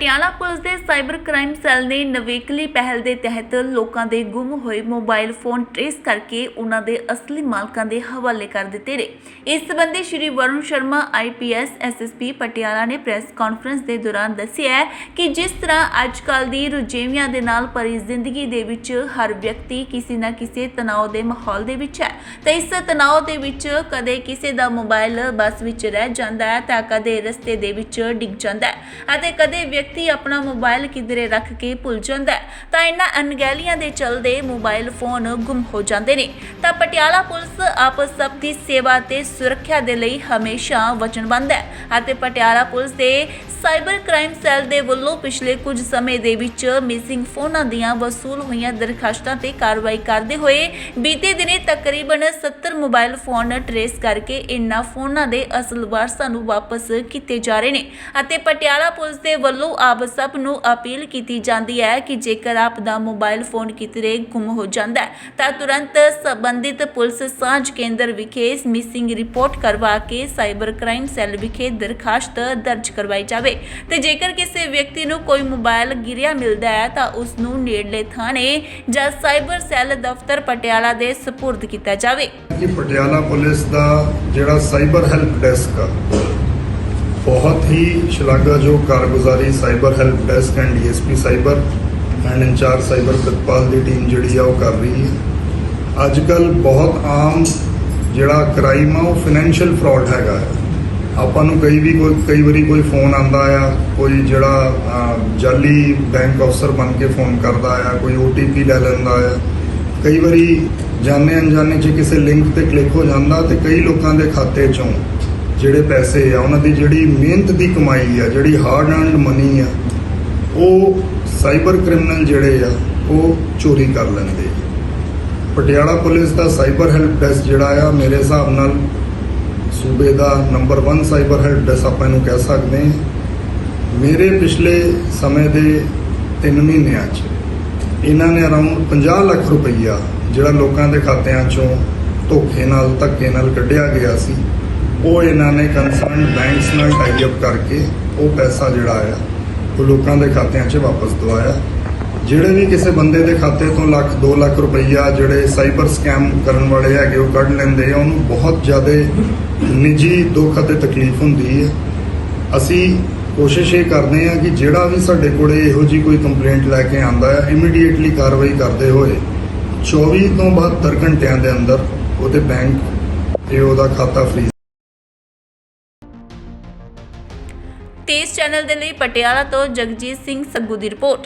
Patiala police ਦੇ cyber crime cell ਨੇ ਨਵੇਕਲੀ ਪਹਿਲ ਦੇ ਤਹਿਤ ਲੋਕਾਂ ਦੇ ਗੁੰਮ ਹੋਏ ਮੋਬਾਈਲ ਫੋਨ ਟ੍ਰੇਸ ਕਰਕੇ ਉਹਨਾਂ ਦੇ ਅਸਲੀ ਮਾਲਕਾਂ ਦੇ ਹਵਾਲੇ ਕਰ ਦਿੱਤੇ ਨੇ। ਇਸ ਸੰਬੰਧੀ ਸ਼੍ਰੀ ਵਰੁਣ ਸ਼ਰਮਾ ਆਈਪੀਐਸ ਐਸਐਸਪੀ ਪਟਿਆਲਾ ਨੇ ਪ੍ਰੈਸ ਕਾਨਫਰੰਸ ਦੇ ਦੌਰਾਨ ਦੱਸਿਆ ਕਿ ਜਿਸ ਤਰ੍ਹਾਂ ਅੱਜ ਕੱਲ ਦੀ ਰੁਝੇਵਿਆਂ ਦੇ ਨਾਲ ਭਰੀ ਜ਼ਿੰਦਗੀ ਦੇ ਵਿੱਚ ਹਰ ਵਿਅਕਤੀ ਕਿਸੇ ਨਾ ਕਿਸੇ ਤਣਾਅ ਦੇ ਮਾਹੌਲ ਦੇ ਵਿੱਚ ਹੈ। ਤੇ ਇਸ ਤਣਾਅ ਦੇ ਵਿੱਚ ਕਦੇ ਕਿਸੇ ਦਾ ਮੋਬਾਈਲ ਬੱਸ ਵਿੱਚ ਰਹਿ ਜਾਂਦਾ ਹੈ ਤਾਂ ਕਦੇ ਰਸਤੇ ਦੇ ਵਿੱਚ ਡਿੱਗ ਜਾਂਦਾ ਹੈ ਅਤੇ ਕਦੇ ਵਿਅਕਤੀ ਆਪਣਾ ਮੋਬਾਈਲ ਕਿਧਰੇ ਰੱਖ ਕੇ ਭੁੱਲ ਜਾਂਦਾ ਹੈ, ਤਾਂ ਇਹਨਾਂ ਅਣਗਹਿਲੀਆਂ ਦੇ ਚਲਦੇ ਮੋਬਾਈਲ ਫੋਨ ਗੁੰਮ ਹੋ ਜਾਂਦੇ ਨੇ। ਤਾਂ ਪਟਿਆਲਾ ਪੁਲਿਸ ਆਪ ਸਭ ਦੀ ਸੇਵਾ ਤੇ ਸੁਰੱਖਿਆ ਦੇ ਲਈ ਹਮੇਸ਼ਾ ਵਚਨਬੱਧ ਹੈ ਅਤੇ ਪਟਿਆਲਾ ਪੁਲਿਸ ਦੇ ਸਾਈਬਰ ਕ੍ਰਾਈਮ ਸੈੱਲ ਦੇ ਵੱਲੋਂ ਪਿਛਲੇ ਕੁਝ ਸਮੇਂ ਦੇ ਵਿੱਚ ਮਿਸਿੰਗ ਫੋਨਾਂ ਦੀਆਂ ਵਸੂਲ ਹੋਈਆਂ ਦਰਖਾਸਤਾਂ ਤੇ ਕਾਰਵਾਈ ਕਰਦੇ ਹੋਏ ਬੀਤੇ ਦਿਨੇ ਤਕਰੀਬਨ 70 ਮੋਬਾਈਲ ਫੋਨ ਟਰੇਸ ਕਰਕੇ ਇਨ੍ਹਾਂ ਫੋਨਾਂ ਦੇ ਅਸਲ ਵਾਰਸਾਂ ਨੂੰ ਵਾਪਸ ਕੀਤੇ ਜਾ ਰਹੇ ਨੇ ਅਤੇ ਪਟਿਆਲਾ ਪੁਲਿਸ ਦੇ ਵੱਲੋਂ ਆਪ ਸਭ ਨੂੰ ਅਪੀਲ ਕੀਤੀ ਜਾਂਦੀ ਹੈ ਕਿ ਜੇਕਰ ਆਪ ਦਾ ਮੋਬਾਈਲ ਫੋਨ ਕਿਤੇ ਗੁੰਮ ਹੋ ਜਾਂਦਾ ਹੈ, ਤਾਂ ਤੁਰੰਤ ਸੰਬੰਧਿਤ ਪੁਲਿਸ ਸਾਂਝ ਕੇਂਦਰ ਵਿਖੇ ਮਿਸਿੰਗ ਰਿਪੋਰਟ ਕਰਵਾ ਕੇ ਸਾਈਬਰ ਕ੍ਰਾਈਮ ਸੈੱਲ ਵਿਖੇ ਦਰਖਾਸਤ ਦਰਜ ਕਰਵਾਈ ਜਾਵੇ। ਤੇ ਜੇਕਰ ਕਿਸੇ ਵਿਅਕਤੀ ਨੂੰ ਕੋਈ ਮੋਬਾਈਲ ਗਿਰਿਆ ਮਿਲਦਾ ਹੈ, ਤਾਂ ਉਸ ਨੂੰ ਨੇੜਲੇ ਥਾਣੇ ਜਾਂ ਸਾਈਬਰ ਸੈੱਲ ਦਫ਼ਤਰ ਪਟਿਆਲਾ ਦੇ ਸਪੁਰਦ ਕੀਤਾ ਜਾਵੇ। ਕਿ ਪਟਿਆਲਾ ਪੁਲਿਸ ਦਾ ਜਿਹੜਾ ਸਾਈਬਰ ਹੈਲਪ ਡੈਸਕ ਆ ਬਹੁਤ ਹੀ ਸ਼ਲਾਘਾਯੋਗ ਕਾਰਗੁਜ਼ਾਰੀ cyber help desk and DSP cyber and incharge cyber Pritpal the team ਜਿਹੜੀ ਆ ਉਹ ਕਰ ਰਹੀ ਹੈ। ਅੱਜ ਕੱਲ ਬਹੁਤ ਆਮ ਜਿਹੜਾ ਕ੍ਰਾਈਮ ਆ ਉਹ ਫਾਈਨੈਂਸ਼ੀਅਲ ਫਰਾਡ ਹੈਗਾ ਆ ਆਪਾਂ ਨੂੰ ਕਈ ਵੀ ਕੋਈ ਕਈ ਵਾਰੀ ਕੋਈ ਫੋਨ ਆਂਦਾ ਆ, ਕੋਈ ਜਿਹੜਾ ਜਾਲੀ ਬੈਂਕ ਅਫਸਰ ਬਣ ਕੇ ਫੋਨ ਕਰਦਾ ਆ, ਕੋਈ OTP ਲੈ ਲੈਂਦਾ ਆ। ਕਈ ਵਾਰੀ ਜਾਣੇ ਅਣਜਾਣੇ ਚ ਕਿਸੇ ਲਿੰਕ ਤੇ ਕਲਿੱਕ ਹੋ ਜਾਂਦਾ ਤੇ ਕਈ ਲੋਕਾਂ ਦੇ ਖਾਤੇ ਚੋਂ ਜਿਹੜੇ ਪੈਸੇ ਆ, ਉਹਨਾਂ ਦੀ ਜਿਹੜੀ ਮਿਹਨਤ ਦੀ ਕਮਾਈ ਆ, ਜਿਹੜੀ ਹਾਰਡ ਅਰਨਡ ਮਨੀ ਆ, ਉਹ ਸਾਈਬਰ ਕ੍ਰਿਮੀਨਲ ਜਿਹੜੇ ਆ, ਉਹ ਚੋਰੀ ਕਰ ਲੈਂਦੇ ਆ। ਪਟਿਆਲਾ ਪੁਲਿਸ ਦਾ ਸਾਈਬਰ ਹੈਲਪ ਡੈਸਕ ਜਿਹੜਾ ਆ, ਮੇਰੇ ਹਿਸਾਬ ਨਾਲ ਸੂਬੇ ਦਾ ਨੰਬਰ 1 ਸਾਈਬਰ ਹੈਲਪ ਡੈਸਕ ਆਪਾਂ ਇਹਨੂੰ ਕਹਿ ਸਕਦੇ ਹਾਂ। ਮੇਰੇ ਪਿਛਲੇ ਸਮੇਂ ਦੇ 3 ਮਹੀਨਿਆਂ 'ਚ ਇਹਨਾਂ ਨੇ ਅਰਾਊਂਡ 50 ਲੱਖ ਰੁਪਈਆ ਜਿਹੜਾ ਲੋਕਾਂ ਦੇ ਖਾਤਿਆਂ 'ਚੋਂ ਧੋਖੇ ਨਾਲ, ਧੱਕੇ ਨਾਲ ਕੱਢਿਆ ਗਿਆ ਸੀ। ਉਹ ਇਹਨਾਂ ਨੇ ਕੰਸਰਨ ਬੈਂਕਸ ਨਾਲ ਟਾਈ ਅਪ ਕਰਕੇ ਉਹ ਪੈਸਾ ਜਿਹੜਾ ਆ ਉਹ ਲੋਕਾਂ ਦੇ ਖਾਤਿਆਂ 'ਚ ਵਾਪਸ ਦਵਾਇਆ। ਜਿਹੜੇ ਵੀ ਕਿਸੇ ਬੰਦੇ ਦੇ ਖਾਤੇ ਤੋਂ ਲੱਖ 2 ਲੱਖ ਰੁਪਈਆ ਜਿਹੜੇ ਸਾਈਬਰ ਸਕੈਮ ਕਰਨ ਵਾਲੇ ਹੈਗੇ, ਉਹ ਕੱਢ ਲੈਂਦੇ ਆ, ਉਹਨੂੰ ਬਹੁਤ ਜ਼ਿਆਦਾ ਨਿੱਜੀ ਦੁੱਖ ਅਤੇ ਤਕਲੀਫ ਹੁੰਦੀ ਹੈ। ਅਸੀਂ ਕੋਸ਼ਿਸ਼ ਇਹ ਕਰਦੇ ਹਾਂ ਕਿ ਜਿਹੜਾ ਵੀ ਸਾਡੇ ਕੋਲੇ ਇਹੋ ਜੀ ਕੋਈ ਕੰਪਲੇਂਟ ਲੈ ਕੇ ਆਂਦਾ ਹੈ ਇਮੀਡੀਏਟਲੀ ਕਾਰਵਾਈ ਕਰਦੇ ਹੋਏ 24 ਤੋਂ 72 ਘੰਟਿਆਂ ਦੇ ਅੰਦਰ ਉਹਦੇ ਬੈਂਕ ਤੇ ਉਹਦਾ ਖਾਤਾ ਫ੍ਰੀਜ਼ ਤੇਜ਼ ਚੈਨਲ ਦੇ ਲਈ ਪਟਿਆਲਾ ਤੋਂ ਜਗਜੀਤ ਸਿੰਘ ਸੱਗੂ ਦੀ ਰਿਪੋਰਟ।